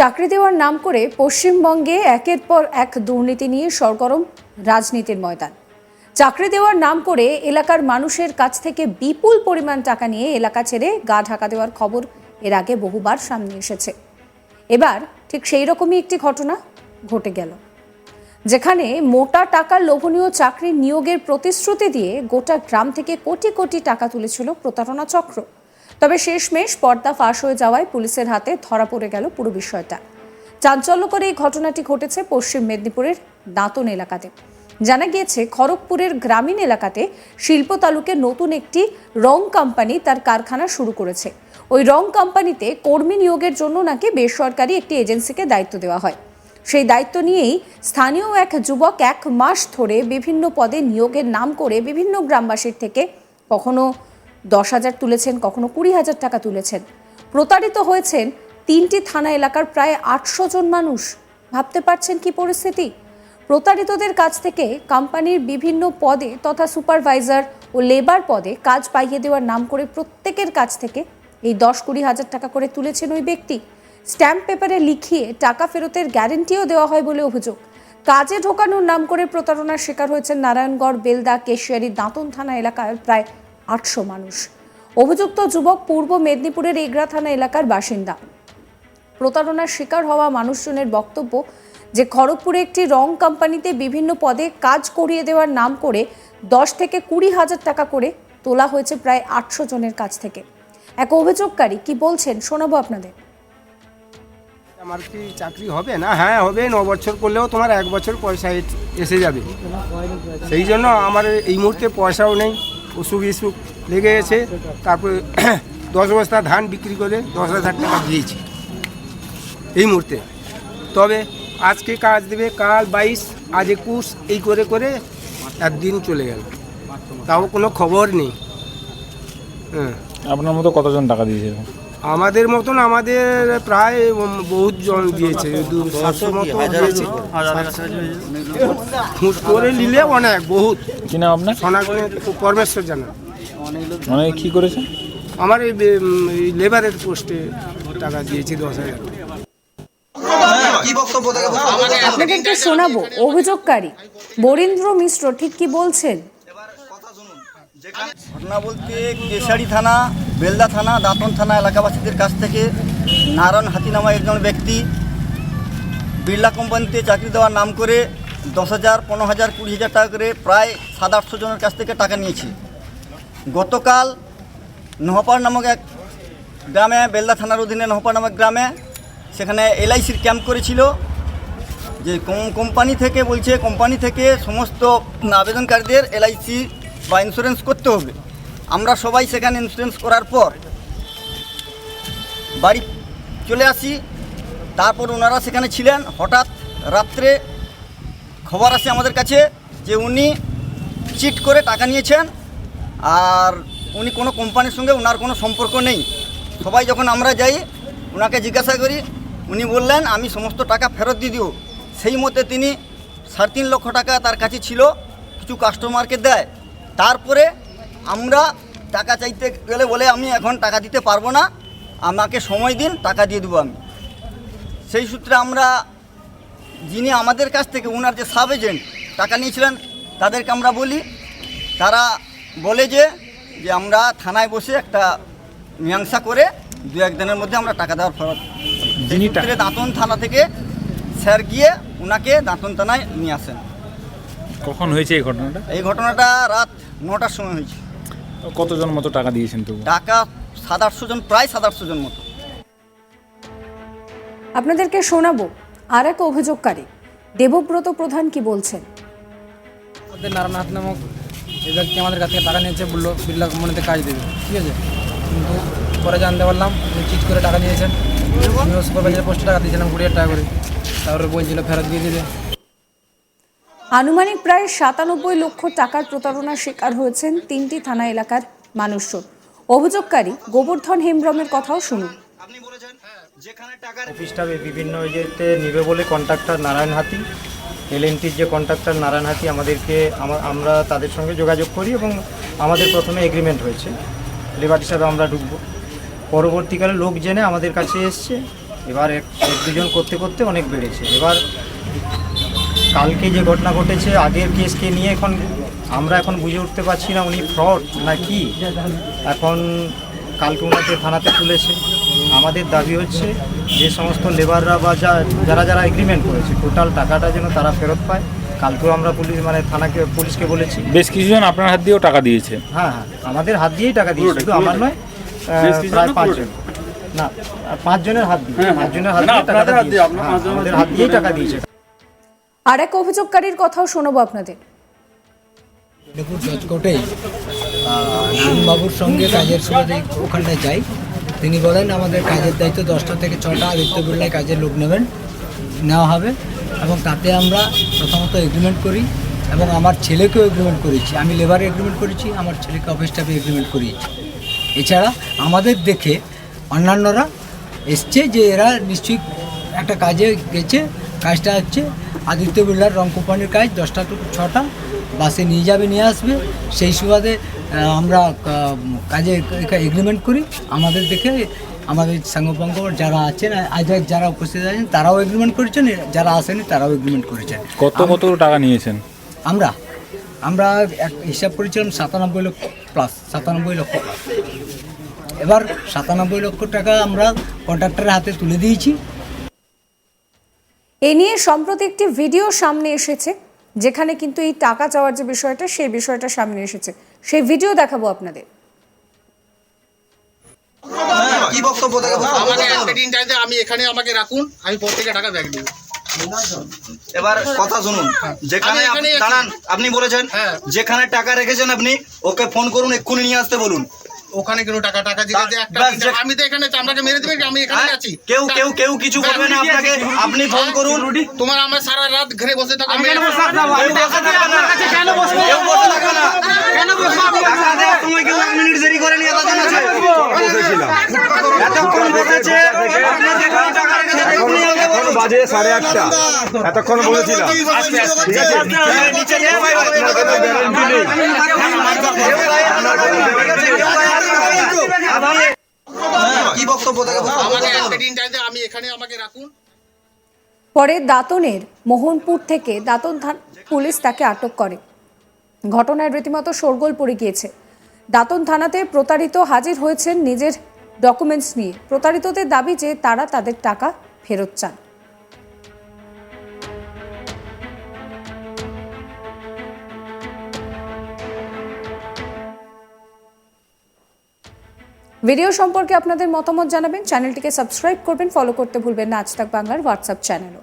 চাকরি দেওয়ার নাম করে পশ্চিমবঙ্গে একের পর এক দুর্নীতি নিয়ে সরগরম রাজনীতির ময়দান। চাকরি দেওয়ার নাম করে এলাকার মানুষের কাছ থেকে বিপুল পরিমাণ টাকা নিয়ে এলাকা ছেড়ে গা ঢাকা দেওয়ার খবর এর আগে বহুবার সামনে এসেছে। এবার ঠিক সেই রকমই একটি ঘটনা ঘটে গেল। যেখানে মোটা টাকার লোভনীয় চাকরি নিয়োগের প্রতিশ্রুতি দিয়ে গোটা গ্রাম থেকে কোটি কোটি টাকা তুলেছিল প্রতারণা চক্র। তবে শেষমেশ পর্দা ফাঁস হয়ে যাওয়ায় পুলিশের হাতে ধরা পড়ে গেল পুরো বিষয়টা। চাঞ্চল্যকর এই ঘটনাটি ঘটেছে পশ্চিম মেদিনীপুরের দাঁতন এলাকাতে। জানা গিয়েছে, খড়গপুরের গ্রামীণ এলাকাতে শিল্প তালুকে নতুন একটি রং কোম্পানি তার কারখানা শুরু করেছে। ওই রং কোম্পানিতে কর্মী নিয়োগের জন্য নাকি বেসরকারি একটি এজেন্সিকে দায়িত্ব দেওয়া হয়। সেই দায়িত্ব নিয়েই স্থানীয় এক যুবক এক মাস ধরে বিভিন্ন পদে নিয়োগের নাম করে বিভিন্ন গ্রামবাসীর থেকে কখনো দশ হাজার তুলেছেন, কখনো কুড়ি হাজার টাকা তুলেছেন। প্রতারিত হয়েছেন তিনটি থানা এলাকার প্রায় আটশো জন মানুষ। ভাবতে পারছেন কি পরিস্থিতি? প্রতারিতদের কাছ থেকে কোম্পানির বিভিন্ন পদে তথা সুপারভাইজার ও লেবার পদে কাজ পাইয়ে দেওয়ার নাম করে প্রত্যেকের কাছ থেকে এই দশ কুড়ি হাজার টাকা করে তুলেছেন ওই ব্যক্তি। স্ট্যাম্প পেপারে লিখিয়ে টাকা ফেরতের গ্যারেন্টিও দেওয়া হয় বলে অভিযোগ। কাজে ঢোকানোর নাম করে প্রতারণার শিকার হয়েছেন নারায়ণগড়, বেলদা, কেশিয়ারি, দাঁতন থানা এলাকার প্রায় আটশো মানুষ। অভিযুক্ত যুবক পূর্ব মেদিনীপুরের এগরা থানা এলাকার বাসিন্দা। প্রতারণার শিকার হওয়া মানুষজনের বক্তব্য, যে খড়গপুরে একটি রং কোম্পানিতে বিভিন্ন পদে কাজ করিয়ে দেওয়ার নাম করে দশ থেকে কুড়ি হাজার টাকা করে তোলা হয়েছে প্রায় আটশো জনের কাছ থেকে। এক অভিযোগকারী কি বলছেন শোনাবো আপনাদের। আমার কি চাকরি হবে না? হ্যাঁ হবে, ন বছর করলেও তোমার এক বছর পয়সা এসে যাবে। সেই জন্য আমার এই মুহূর্তে পয়সাও নেই। অসুখ ইসুখ লেগে গেছে। তারপরে দশ বস্তা ধান বিক্রি করে দশ হাজার টাকা দিয়েছি। এই মুহূর্তে। তবে আজকে কাজ দেবে কাল বাইশ, আজ একুশ, এই করে করে একদিন চলে গেল। তাও কোনো খবর নেই। হ্যাঁ। আপনার মতো কতজন টাকা দিয়েছিল আমাদের মতন আমাদের প্রায় বহুত জন দিয়েছে সাতশো মতো দিয়েছে। খুঁজ করে নিলে অনেক বহুত। কি নাম আপনার? সোনাগুনে পরমেশ্বর জানা। মানে কি করেছে? আমার এই লেবারের পোস্টে টাকা দিয়েছি দশ হাজার। আপনাদেরকে শোনাবো অভিযোগকারী। বরীন্দ্র মিশ্র ঠিক কি বলছেন? ঘটনা বলতে কেশারি থানা বেলদা থানা, দাঁতন থানা এলাকাবাসীদের কাছ থেকে নারায়ণ হাতি নামা একজন ব্যক্তি বিড়লা কোম্পানিতে চাকরি দেওয়ার নাম করে দশ হাজার, পনেরো হাজার, কুড়ি হাজার টাকা করে প্রায় সাত আটশো জনের কাছ থেকে টাকা নিয়েছে। গতকাল নহপাড় নামক এক গ্রামে, বেলদা থানার অধীনে নহপাড় নামক গ্রামে সেখানে এলআইসির ক্যাম্প করেছিল যে কোম- কোম্পানি থেকে বলছে, কোম্পানি থেকে সমস্ত আবেদনকারীদের এলআইসি বা ইন্স্যুরেন্স করতে হবে। আমরা সবাই সেখানে ইন্স্যুরেন্স করার পর বাড়ি চলে আসি। তারপর ওনারা সেখানে ছিলেন। হঠাৎ রাত্রে খবর আসে আমাদের কাছে যে উনি চিট করে টাকা নিয়েছেন আর উনি কোনো কোম্পানির সঙ্গে ওনার কোনো সম্পর্ক নেই। সবাই যখন আমরা যাই ওনাকে জিজ্ঞাসা করি, উনি বললেন, আমি সমস্ত টাকা ফেরত দিয়ে দিব সেই মতে তিনি সাড়ে তিন লক্ষ টাকা তার কাছে ছিল, কিছু কাস্টমারকে দেয়। তারপরে আমরা টাকা চাইতে গেলে বলে আমি এখন টাকা দিতে পারব না আমাকে সময় দিন টাকা দিয়ে দেবো আমি। সেই সূত্রে আমরা যিনি আমাদের কাছ থেকে ওনার যে সাব এজেন্ট টাকা নিয়েছিলেন তাদেরকে আমরা বলি। তারা বলে যে যে আমরা থানায় বসে একটা মীমাংসা করে দু একদিনের মধ্যে আমরা টাকা দেওয়ার ফেরত সূত্রে দাঁতন থানা থেকে স্যার গিয়ে ওনাকে দাঁতন থানায় নিয়ে আসেন। কখন হয়েছে এই ঘটনাটা? এই ঘটনাটা রাত নটার সময় হয়েছে। কতজন মতো টাকা দিয়েছেন তবু? টাকা সাত আটশো জন প্রায় সাত আটশো জন মতো। আপনাদেরকে শোনাবো আর এক অভিযোগকারী। দেবব্রত প্রধান কি বলছেন? আমাদের নারায়ণনাথ নামক এই ব্যক্তি আমাদের কাছ থেকে টাকা নিয়েছে বলল বিড়লা কোম্পানিতে কাজ দেবে। ঠিক আছে? কিন্তু পরে জানতে পারলাম যে চিট করে টাকা নিয়েছেন সুপারভাইজার পোস্টে টাকা দিয়েছিলাম কুড়ি হাজার টাকা করে। তারপরে বলছিল ফেরত দিয়ে দিবে। আনুমানিক প্রায় সাতানব্বই লক্ষ টাকার প্রতারণার শিকার হয়েছেন তিনটি থানা এলাকার মানুষজন। অভিযোগকারী গোবর্ধন হেমব্রমের কথাও শুনুন। অফিসটা বিভিন্ন ইয়েতে নিবে বলে কন্ট্রাক্টর নারায়ণ হাতি এলএনটির যে কন্ট্রাক্টর নারায়ণ হাতি আমাদেরকে আমরা তাদের সঙ্গে যোগাযোগ করি এবং আমাদের প্রথমে এগ্রিমেন্ট হয়েছে। লেবার হিসাবে আমরা ঢুকবো। পরবর্তীকালে লোক জেনে আমাদের কাছে এসছে। এবার এক এক দুজন করতে করতে অনেক বেড়েছে। এবার কালকে যে ঘটনা ঘটেছে আগের কেসকে নিয়ে এখন আমরা এখন বুঝে উঠতে পারছি না উনি ফ্রড না কি। এখন কালকে ওনাকে থানাতে তুলেছে। আমাদের দাবি হচ্ছে যে সমস্ত লেবাররা বা যা- যারা যারা এগ্রিমেন্ট করেছে টোটাল টাকাটা যেন তারা ফেরত পায়। কালকেও আমরা পুলিশ মানে থানাকে পুলিশকে বলেছি। বেশ কিছুজন আপনার হাত দিয়েও টাকা দিয়েছে। হ্যাঁ হ্যাঁ আমাদের হাত দিয়েই টাকা দিয়েছে শুধু আমার নয় প্রায় পাঁচজন। না পাঁচজনের হাত দিয়ে পাঁচজনের হাত দিয়ে টাকাটা দিয়েছে। হ্যাঁ, আমাদের হাত দিয়েই টাকা দিয়েছে। আর এক অভিযোগকারীর কথাও শোনাবো আপনাদের। মেদিনীপুর জজ কোর্টে সঙ্গে কাজের সুবাদে ওখানটায় যাই। তিনি বলেন, আমাদের কাজের দায়িত্ব দশটা থেকে ছটা আদিত্য বিড়লায় কাজের লোক নেবেন, নেওয়া হবে। এবং তাতে আমরা প্রথমত এগ্রিমেন্ট করি এবং আমার ছেলেকেও এগ্রিমেন্ট করেছি আমি লেবার এগ্রিমেন্ট করেছি, আমার ছেলেকে অফিস স্টাফে এগ্রিমেন্ট করিয়েছি। এছাড়া আমাদের দেখে অন্যান্যরা এসছে যে এরা নিশ্চয়ই একটা কাজে গেছে কাজটা হচ্ছে আদিত্য বিড়লার রং কোম্পানির কাজ দশটা টু ছটা বাসে নিয়ে যাবে নিয়ে আসবে। সেই সুবাদে আমরা কাজে এগ্রিমেন্ট করি। আমাদের দেখে আমাদের সাঙ্গপঙ্গ যারা আছেন আজ যারা উপস্থিত আছেন তারাও এগ্রিমেন্ট করেছেন যারা আসেনি তারাও এগ্রিমেন্ট করেছেন। কত কত টাকা নিয়েছেন? আমরা আমরা এক হিসাব করেছিলাম সাতানব্বই লক্ষ প্লাস সাতানব্বই লক্ষ প্লাস এবার সাতানব্বই লক্ষ টাকা আমরা কন্ট্রাক্টরের হাতে তুলে দিয়েছি। এ নিয়ে সম্প্রতি একটি ভিডিও সামনে এসেছে যেখানে কিন্তু এই টাকা চাওয়ার যে বিষয়টা সেই বিষয়টা সামনে এসেছে। সেই ভিডিও দেখাবো আপনাদের। কি বক্তব্য থাকে আমাকে একটা দিন চাইতে আমি এখানে আমাকে রাখুন আমি প্রত্যেকে টাকা ব্যাগ দেবো। এবার কথা শুনুন। যেখানে দাঁড়ান আপনি বলেছেন হ্যাঁ। যেখানে টাকা রেখেছেন আপনি ওকে ফোন করুন এক্ষুনি নিয়ে আসতে বলুন। ওখানে কোনো টাকা টাকা একটা যে- আমি তো এখানে আপনাকে মেরে দেবে আমি এখানে হ্যাঁ? আছি। কেউ কেউ কেউ কিছু করবে না আপনাকে। আপনি ফোন করুন। তোমার আমার সারা রাত ঘরে বসে থাকো। আমি কেউ বসে থাকবে? না। কেউ বসে থাকবে না। টাকা দেওয়ার সময় কেউ এক মিনিট দেরি করে নিয়ে তাদের আছে। এতক্ষণ বসেছে। আপনি যেখানে টাকা আমাকে বলুন। বাজে সাড়ে আটটা। এতক্ষণ বলেছিলাম। ঠিক আছে নিচে যেয়ে ভাই ভাই। কি বক্তব্য থাকে আমাকে একটা দিন চাইতে আমি এখানে আমাকে রাখুন। পরে দাতনের মোহনপুর থেকে দাতন থান- পুলিশ তাকে আটক করে। ঘটনায় রীতিমতো শোরগোল পড়ে গিয়েছে। দাতন থানাতে প্রতারিত হাজির হয়েছেন নিজের ডকুমেন্টস নিয়ে। প্রতারিতদের দাবি যে তারা তাদের টাকা ফেরত চান। ভিডিও সম্পর্কে আপনাদের মতামত জানাবেন। চ্যানেলটিকে সাবস্ক্রাইব করবেন। ফলো করতে ভুলবেন না। আজ তাক বাংলার হোয়াটসঅ্যাপ চ্যানেলও